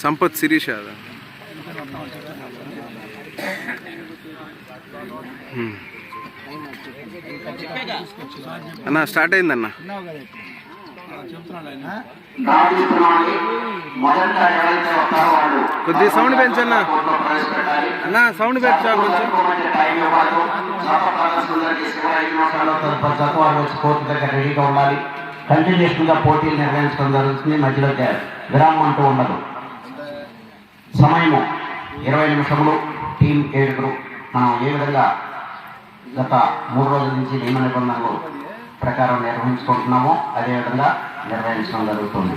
సంపత్ శిరీష అదా. అన్న స్టార్ట్ అయిందన్న? కొద్దిగా సౌండ్ పెంచన్న. అన్న సౌండ్ పెంచా కొంచెం. రెడీగా ఉండాలి కంటిన్యూషన్గా పోటీలు నిర్వహించడం జరుగుతుంది మధ్యలో విరామం అంటూ ఉండదు సమయము ఇరవై నిమిషములు టీం ఏడుగురు. మనం ఏ విధంగా గత మూడు రోజుల నుంచి నియమ నిబంధనలు ప్రకారం నిర్వహించుకుంటున్నామో అదేవిధంగా నిర్వహించడం జరుగుతుంది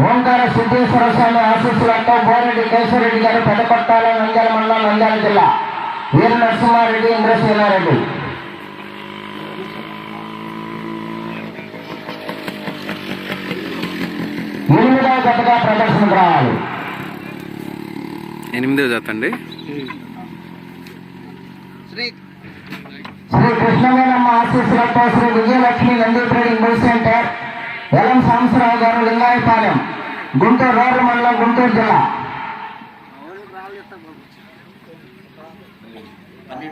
ఓంకార సిద్ధేశ్వర స్వామి ఆశీస్సులతో బోరెడ్డి కేశవరెడ్డి గారు పెద్దకొట్టాల నంద్యాల మండలం నంద్యాల జిల్లా వీర నరసింహారెడ్డి ఇంద్రసేనారెడ్డి ఎనిమిదవ జతగా ప్రదర్శనకు రావాలి. ఎనిమిదో జాత అండి. శ్రీ కృష్ణవేణమ్మ ఆశీస్సులతో Shri Vijayalakshmi Nandi trading bull centre ఎలం Sambasivarao గారు లింగాయపాలెం గుంటూరు రూరల్ మండలం గుంటూరు జిల్లా.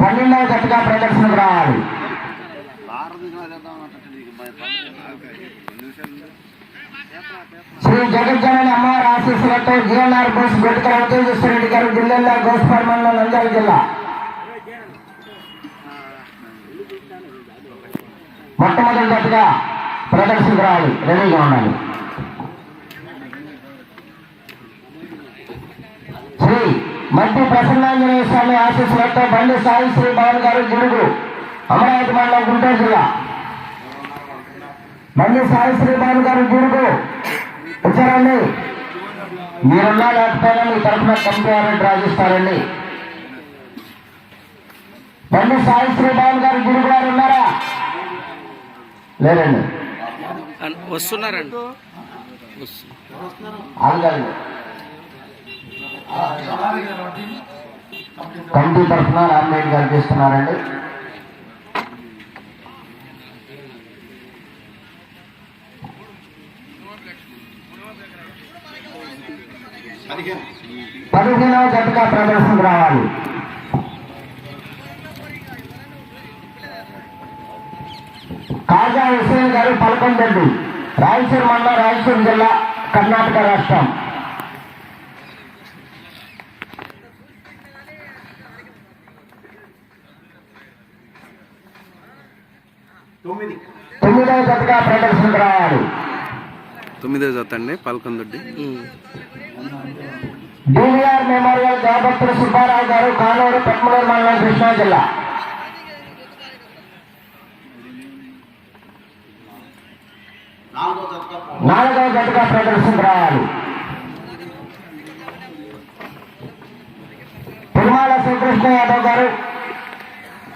పన్నెండవ జట్టుగా ప్రదర్శనకు రావాలి. శ్రీ జగజ్జనని అమ్మవారి ఆశీస్సులతో జిఎన్ఆర్ బోస్ గుడికల ఉత్తేజేశ్వర గారు జిల్లా గోస్పార్ మండలం నంద్యాల జిల్లా. మొట్టమొదటి జట్టుగా ప్రదర్శనకు రావాలి. రెడీగా ఉండాలి. శ్రీ మధ్య ప్రసన్నాంజనేయ స్వామి ఆశీస్సులతో బండి సాయి శ్రీ భవన్ గారు గిడుగు అమరావతి మండలం గుంటూరు జిల్లా. బండి సాయి శ్రీ భవన్ గారు గురుగు వచ్చారండి. మీరున్నా లేకపోయినా మీ తరఫున కమిటీ రాజిస్తారండి బండి సాయి శ్రీ భవన్ గారు గురుగు గారు ఉన్నారా? లేరండి వస్తున్నారండి. కమిటీ తరఫున రామరెడ్డి గారు చేస్తున్నారండి. పదిహేనవ జట్టుగా ప్రదర్శనకు రావాలి. కాజా గారు పలకొండండి. రాయచూరు మండలం రాయచూరు జిల్లా కర్ణాటక రాష్ట్రం. తొమ్మిదవ జతగా ప్రదర్శనకు రావాలి. తొమ్మిదో జాత అండి పల్కొందొడ్డి. డివిఆర్ మెమోరియల్ గాబత్తుల సుబ్బారావు గారు కానూరు పెట్మూరు మండలం కృష్ణా జిల్లా. నాలుగవ జతగా ప్రదర్శనకు రావాలి. తిరుమల శ్రీకృష్ణ యాదవ్ గారు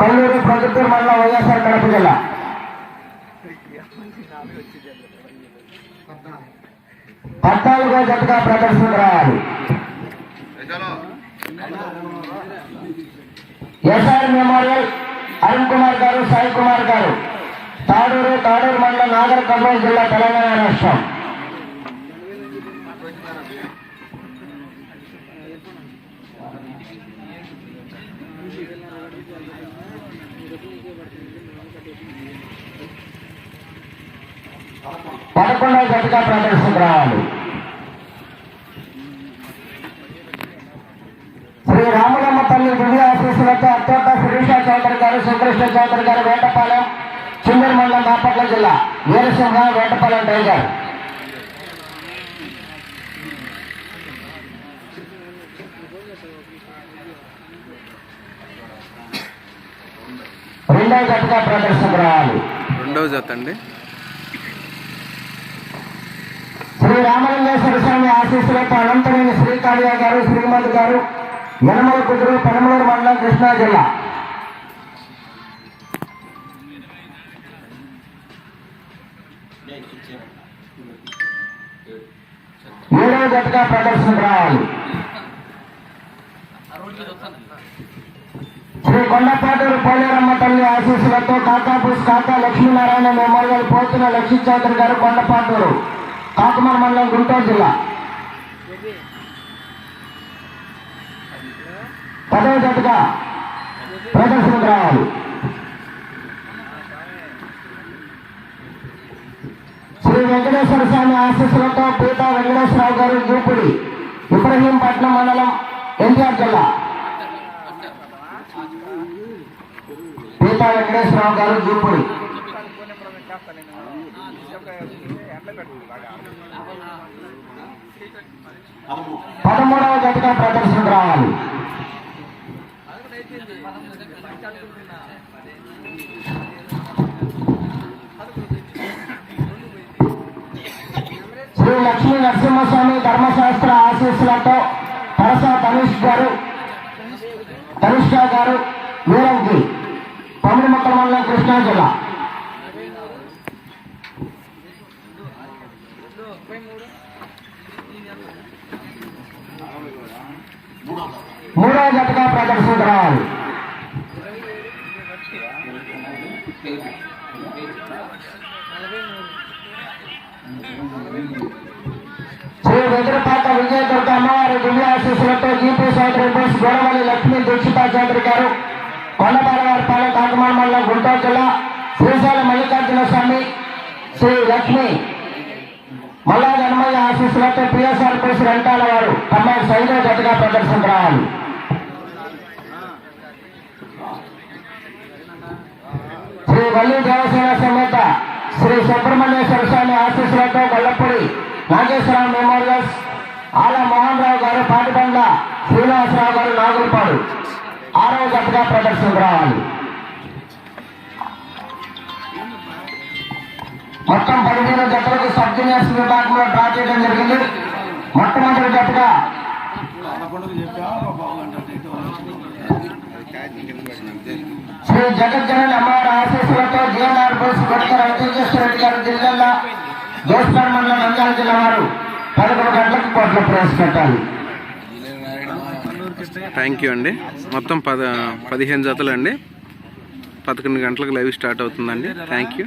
కల్లూరు ప్రొద్దుటూరు మండలం వైఎస్ఆర్ కడప జిల్లా. పద్నాలుగో జతగా ప్రదర్శనకు రావాలి. ఎస్ఆర్ మెమోరియల్ అరుణ్ కుమార్ గారు సాయి కుమార్ గారు. తాడూరు తాడూరు మండలం నాగర్ కర్నూలు జిల్లా తెలంగాణ రాష్ట్రం. పదకొండవ జట్టుగా ప్రదర్శనకు రావాలి. శ్రీ రామలమ్మ తల్లి దివ్య ఆశీస్సులతో అత్యంత శిరీష చౌదరి గారు సుకృష్ణ చౌదరి గారు వేటపాలెం చిందూరు మండలం బాపట్ల జిల్లా వీరసింహ వేటపాలెం టైగర్. రెండవ జతగా ప్రదర్శనకు రావాలి రెండవ జత అండి. శ్రీ రామలింగేశ్వర స్వామి ఆశీస్సులతో అనంతమైన శ్రీకాళియ గారు శ్రీమతి గారు యనమల కుదురు పెనమలూరు మండలం కృష్ణా జిల్లా. ఏడవ జతగా ప్రదర్శనకు రావాలి. శ్రీ కొండపాటూరు పోలేరమ్మ తల్లి ఆశీస్సులతో కాకాపూస్ కాకా లక్ష్మీనారాయణ మెమోరియల్ పోతున్న లక్ష్మీ చౌదరి గారు కొండపాటూరు కాకుమార్ మండలం గుంటూరు జిల్లా. పదవ జతగా ప్రదర్శనకు రావాలి. శ్రీ వెంకటేశ్వర స్వామి ఆశీస్సులతో పీతా వెంకటేశ్వరరావు గారు దూపుడి ఇబ్రహీంపట్నం మండలం ఎన్టీఆర్ జిల్లా. పీతా వెంకటేశ్వరరావు గారు దూపుడి. పదమూడవ జతగా ప్రదర్శన రావాలి శ్రీ లక్ష్మీ నరసింహస్వామి ధర్మశాస్త్ర ఆశీస్సులతో పరస తనిష్ గారు తనిష్క గారు వీరంకి పమిడిమక్క మండలం కృష్ణా జిల్లా. మూడవ జతగా ప్రదర్శనకు శ్రీ వెదురుపాక విజయదుర్గ అమ్మవారి దివ్య ఆశీస్సులతో జీపీ చౌదరి బోస్ గోడవల్లి లక్ష్మీ గారు కొండపాలవారి పాలెం మండలం గుంటూరు జిల్లా మల్లికార్జున స్వామి శ్రీ లక్ష్మి మల్లా జన్మయ్య ఆశీస్సులతో పిఎస్ఆర్ వారు తమ జతగా రావాలి. శ్రీ వల్లి దేవసేన శ్రీ సుబ్రహ్మణ్యేశ్వర స్వామి ఆశీస్సులతో గొల్లపూడి నాగేశ్వరరావు మెమోరియల్స్ ఆల మోహన్ రావు గారు పాటిబండ్ల శ్రీనివాసరావు గారు నాగులపాడు. ఆరో జతగా ప్రదర్శనకు రావాలి. మొత్తం పదిహేను జట్లకు సబ్ జూనియర్స్ విభాగంలో డ్రా చేయడం జరిగింది. మొట్టమొదటి జట్టుగా శ్రీ జగజ్జన అమ్మవారి ఆశీస్సులతో జీవన జిఎన్ఆర్ బోస్ కొడుక రవితేజేశ్వర గారు జిల్లా జోస్పర్ మండలం నంద్యాల జిల్లా వారు పదకొండు గంటలకు కోట్లు ప్రవేశపెట్టాలి. థ్యాంక్ యూ అండి. మొత్తం పద పదిహేను జతలు అండి పదకొండు గంటలకు లైవ్ స్టార్ట్ అవుతుందండి. Thank you